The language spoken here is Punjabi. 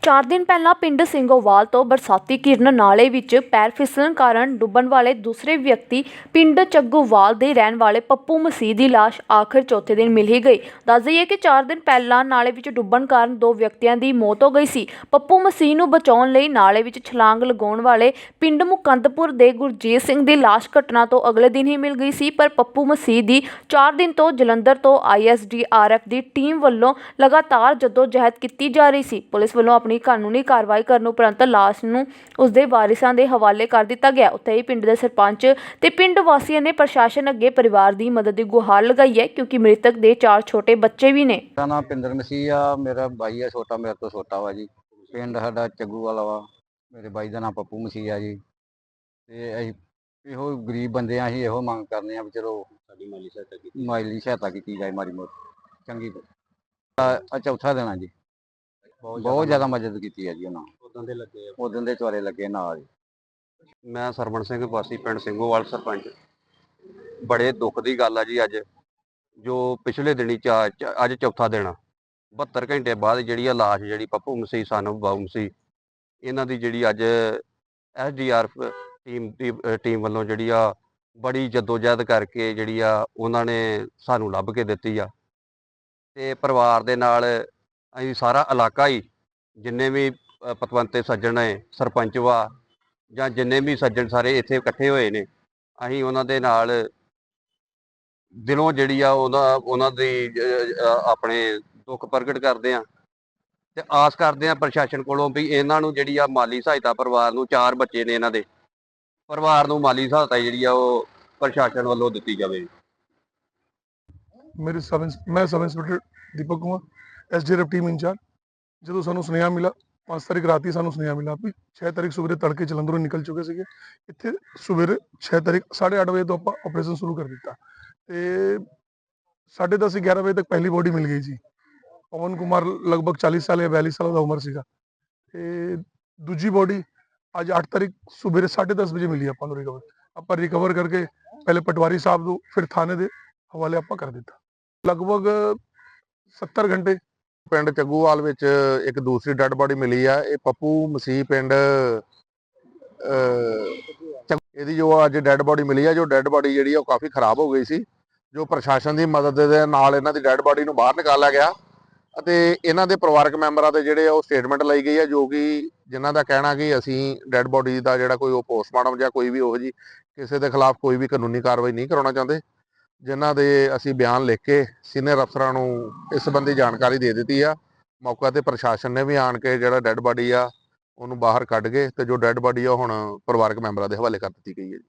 ਚਾਰ ਦਿਨ ਪਹਿਲਾਂ ਪਿੰਡ ਸਿੰਘੋਵਾਲ ਤੋਂ ਬਰਸਾਤੀ ਕਿਰਨ ਨਾਲੇ ਵਿੱਚ ਪੈਰ ਫਿਸਲਣ ਕਾਰਨ ਡੁੱਬਣ ਵਾਲੇ ਦੂਸਰੇ ਵਿਅਕਤੀ ਪਿੰਡ ਚੱਗੂਵਾਲ ਦੇ ਰਹਿਣ ਵਾਲੇ ਪੱਪੂ ਮਸੀਹ ਦੀ ਲਾਸ਼ ਆਖਰ ਚੌਥੇ ਦਿਨ ਮਿਲ ਹੀ ਗਈ। ਦੱਸ ਦਈਏ ਕਿ ਚਾਰ ਦਿਨ ਪਹਿਲਾਂ ਨਾਲੇ ਵਿੱਚ ਡੁੱਬਣ ਕਾਰਨ ਦੋ ਵਿਅਕਤੀਆਂ ਦੀ ਮੌਤ ਹੋ ਗਈ ਸੀ। ਪੱਪੂ ਮਸੀਹ ਨੂੰ ਬਚਾਉਣ ਲਈ ਨਾਲੇ ਵਿੱਚ ਛਲਾਂਗ ਲਗਾਉਣ ਵਾਲੇ ਪਿੰਡ ਮੁਕੰਦਪੁਰ ਦੇ ਗੁਰਜੀਤ ਸਿੰਘ ਦੀ ਲਾਸ਼ ਘਟਨਾ ਤੋਂ ਅਗਲੇ ਦਿਨ ਹੀ ਮਿਲ ਗਈ ਸੀ, ਪਰ ਪੱਪੂ ਮਸੀਹ ਦੀ 4 ਦਿਨ ਤੋਂ ਜਲੰਧਰ ਤੋਂ ਆਈਐਸਡੀਆਰਐਫ ਦੀ ਟੀਮ ਵੱਲੋਂ ਲਗਾਤਾਰ ਜਦੋਜਹਿਦ ਕੀਤੀ ਜਾ ਰਹੀ ਸੀ। ਪੁਲਿਸ ਵੱਲੋਂ ਆਪਣੀ ਕਾਨੂੰਨੀ ਕਾਰਵਾਈ ਕਰਨ ਉਪਰੰਤ ਲਾਸ਼ ਨੂੰ ਉਸਦੇ ਵਾਰਿਸਾਂ ਦੇ ਹਵਾਲੇ ਕਰ ਦਿੱਤਾ ਗਿਆ। ਉੱਥੇ ਹੀ ਪਿੰਡ ਦੇ ਸਰਪੰਚ ਤੇ ਪਿੰਡ ਵਾਸੀਆਂ ਨੇ ਪ੍ਰਸ਼ਾਸਨ ਅੱਗੇ ਪਰਿਵਾਰ ਦੀ ਮਦਦ ਦੀ ਗੁਹਾਰ ਲਗਾਈ ਹੈ ਕਿਉਂਕਿ ਮ੍ਰਿਤਕ ਦੇ ਚਾਰ ਛੋਟੇ ਬੱਚੇ ਵੀ ਨੇ। ਮੇਰਾ ਨਾਮ ਪਿੰਦਰ ਮਸੀਹ ਆ ਮੇਰਾ ਬਾਈ ਆ ਛੋਟਾ ਮੇਰੇ ਤੋਂ ਛੋਟਾ ਵਾ ਜੀ। ਪਿੰਡ ਸਾਡਾ ਚੱਗੂ ਵਾਲਾ ਵਾ ਮੇਰੇ ਬਾਈ ਦਾ ਨਾਮ ਪੱਪੂ ਮਸੀਹ ਆ ਜੀ। ਤੇ ਅਸੀਂ ਇਹੋ ਗਰੀਬ ਬੰਦੇ ਆ ਅਸੀਂ ਇਹੋ ਮੰਗ ਕਰਨੇ ਆ ਵੀ ਚਲੋ ਸਾਡੀ ਮਾਲੀ ਸਹਾਇਤਾ ਕੀਤੀ। ਮਾਲੀ ਸਹਾਇਤਾ ਕੀਤੀ ਜਾਏ ਮਾਰੀ ਮੋਟ ਚੰਗੀ ਆ ਚੌਥਾ ਦੇਣਾ ਜੀ। ਬਹੁਤ ਜ਼ਿਆਦਾ ਮਦਦ ਕੀਤੀ ਹੈ ਜੀ ਉਹਨਾਂ ਉਦੋਂ ਦੇ ਲੱਗੇ ਆ। ਉਦੋਂ ਦੇ ਚਵਾਰੇ ਲੱਗੇ ਨਾਲ ਜੀ ਮੈਂ ਸਰਵਣ ਸਿੰਘ ਵਾਸੀ ਪਿੰਡ ਸਿੰਘੋਵਾਲ ਸਰਪੰਚ। ਬੜੇ ਦੁੱਖ ਦੀ ਗੱਲ ਆ ਜੀ ਅੱਜ ਜੋ ਪਿਛਲੇ ਦਿਨੀ ਅੱਜ ਚੌਥਾ ਦਿਨ ਆ। 72 ਘੰਟੇ ਬਾਅਦ ਜਿਹੜੀ ਆ ਲਾਸ਼ ਜਿਹੜੀ ਪੱਪੂ ਮਸੀਹ ਸਾਨੂੰ ਬਾਉ ਮਸੀਹ ਇਹਨਾਂ ਦੀ ਜਿਹੜੀ ਅੱਜ ਐਸਡੀਆਰਐਫ ਟੀਮ ਦੀ ਟੀਮ ਵੱਲੋਂ ਜਿਹੜੀ ਆ ਬੜੀ ਜਦੋਜਹਿਦ ਕਰਕੇ ਜਿਹੜੀ ਆ ਉਹਨਾਂ ਨੇ ਸਾਨੂੰ ਲੱਭ ਕੇ ਦਿੱਤੀ ਆ। ਤੇ ਪਰਿਵਾਰ ਦੇ ਨਾਲ ਅਸੀਂ ਸਾਰਾ ਇਲਾਕਾ ਹੀ ਜਿੰਨੇ ਵੀ ਪਤਵੰਤੇ ਸੱਜਣ ਨੇ, ਸਰਪੰਚ ਵਾ ਜਾਂ ਜਿੰਨੇ ਵੀ ਸੱਜਣ ਸਾਰੇ ਇੱਥੇ ਇਕੱਠੇ ਹੋਏ ਨੇ, ਅਸੀਂ ਉਹਨਾਂ ਦੇ ਨਾਲ ਦਿਲੋਂ ਜਿਹੜੀ ਆ ਉਹਨਾਂ ਉਹਨਾਂ ਦੀ ਆਪਣੇ ਦੁੱਖ ਪ੍ਰਗਟ ਕਰਦੇ ਆ ਤੇ ਆਸ ਕਰਦੇ ਆ ਪ੍ਰਸ਼ਾਸਨ ਕੋਲੋਂ ਵੀ ਇਹਨਾਂ ਨੂੰ ਜਿਹੜੀ ਆ ਮਾਲੀ ਸਹਾਇਤਾ ਪਰਿਵਾਰ ਨੂੰ, ਚਾਰ ਬੱਚੇ ਨੇ ਇਹਨਾਂ ਦੇ, ਪਰਿਵਾਰ ਨੂੰ ਮਾਲੀ ਸਹਾਇਤਾ ਜਿਹੜੀ ਆ ਉਹ ਪ੍ਰਸ਼ਾਸਨ ਵੱਲੋਂ ਦਿੱਤੀ ਜਾਵੇ। ਮੇਰੇ ਸਬ ਮੈਂ sub inspector Deepak Kumar. SDRF team incharge, ਜਦੋਂ ਸਾਨੂੰ ਸੁਨੇਹਾ ਮਿਲਾ 5 ਤਾਰੀਖ ਰਾਤੀ ਸਾਨੂੰ ਸੁਨੇਹਾ ਮਿਲਾ ਵੀ 6 ਤਾਰੀਖ ਸਵੇਰੇ ਤੜਕੇ ਜਲੰਧਰੋਂ ਨਿਕਲ ਚੁੱਕੇ ਸੀਗੇ। ਇੱਥੇ ਸਵੇਰੇ 6 ਤਾਰੀਖ 8:30 ਵਜੇ ਤੋਂ ਆਪਾਂ ਆਪਰੇਸ਼ਨ ਸ਼ੁਰੂ ਕਰ ਦਿੱਤਾ। ਤੇ 10:30 11 ਵਜੇ ਤੱਕ ਪਹਿਲੀ ਬੋਡੀ ਮਿਲ ਗਈ ਸੀ ਪਵਨ ਕੁਮਾਰ ਲਗਭਗ 40 ਸਾਲ ਜਾਂ 42 ਸਾਲ ਦਾ ਉਮਰ ਸੀਗਾ। ਤੇ ਦੂਜੀ ਬੋਡੀ ਅੱਜ 8 ਤਾਰੀਖ ਸਵੇਰੇ 10:30 ਵਜੇ ਮਿਲੀ ਆਪਾਂ ਨੂੰ ਰਿਕਵਰ ਆਪਾਂ ਰਿਕਵਰ ਕਰਕੇ ਪਹਿਲੇ ਪਟਵਾਰੀ ਸਾਹਿਬ ਨੂੰ ਫਿਰ ਥਾਣੇ ਦੇ ਹਵਾਲੇ ਆਪਾਂ ਕਰ ਦਿੱਤਾ। ਲਗਭਗ 70 ਘੰਟੇ ਪਿੰਡ ਚੱਗੂਵਾਲ ਵਿੱਚ ਇੱਕ ਦੂਸਰੀ ਡੈੱਡ ਬਾਡੀ ਮਿਲੀ ਆ ਇਹ ਪੱਪੂ ਮਸੀਹ ਪਿੰਡ ਅਹ, ਇਹਦੀ ਜੋ ਅੱਜ ਡੈੱਡ ਬਾਡੀ ਮਿਲੀ ਆ ਜੋ ਡੈੱਡ ਬਾਡੀ ਜਿਹੜੀ ਆ ਉਹ ਕਾਫੀ ਖਰਾਬ ਹੋ ਗਈ ਸੀ ਜੋ ਪ੍ਰਸ਼ਾਸਨ ਦੀ ਮਦਦ ਦੇ ਨਾਲ ਇਹਨਾਂ ਦੀ ਡੈੱਡ ਬਾਡੀ ਨੂੰ ਬਾਹਰ ਨਿਕਾਲਿਆ ਗਿਆ ਅਤੇ ਇਹਨਾਂ ਦੇ ਪਰਿਵਾਰਕ ਮੈਂਬਰਾਂ ਦੇ ਜਿਹੜੇ ਆ ਉਹ ਸਟੇਟਮੈਂਟ ਲਈ ਗਈ ਆ ਜੋ ਕਿ ਜਿਨ੍ਹਾਂ ਦਾ ਕਹਿਣਾ ਕਿ ਅਸੀਂ ਡੈੱਡ ਬਾਡੀ ਦਾ ਜਿਹੜਾ ਕੋਈ ਉਹ ਪੋਸਟਮਾਰਟਮ ਜਾਂ ਕੋਈ ਵੀ ਉਹ ਜੀ ਕਿਸੇ ਦੇ ਖਿਲਾਫ ਕੋਈ ਵੀ ਕਾਨੂੰਨੀ ਕਾਰਵਾਈ ਨਹੀਂ ਕਰਾਉਣਾ ਚਾਹੁੰਦੇ। ਜਿਨ੍ਹਾਂ ਦੇ ਅਸੀਂ ਬਿਆਨ ਲਿਖ ਕੇ ਸੀਨੀਅਰ ਅਫਸਰਾਂ ਨੂੰ ਇਸ ਸੰਬੰਧੀ ਜਾਣਕਾਰੀ ਦੇ ਦਿੱਤੀ ਆ। ਮੌਕਾ ਤੇ ਪ੍ਰਸ਼ਾਸਨ ਨੇ ਵੀ ਆਣ ਕੇ ਜਿਹੜਾ ਡੈੱਡ ਬਾਡੀ ਆ, ਉਹਨੂੰ ਬਾਹਰ ਕੱਢ ਕੇ ਤੇ ਜੋ ਡੈੱਡ ਬਾਡੀ ਆ ਉਹ ਹੁਣ ਪਰਿਵਾਰਕ ਮੈਂਬਰਾਂ ਦੇ ਹਵਾਲੇ ਕਰ ਦਿੱਤੀ ਗਈ ਹੈ ਜੀ।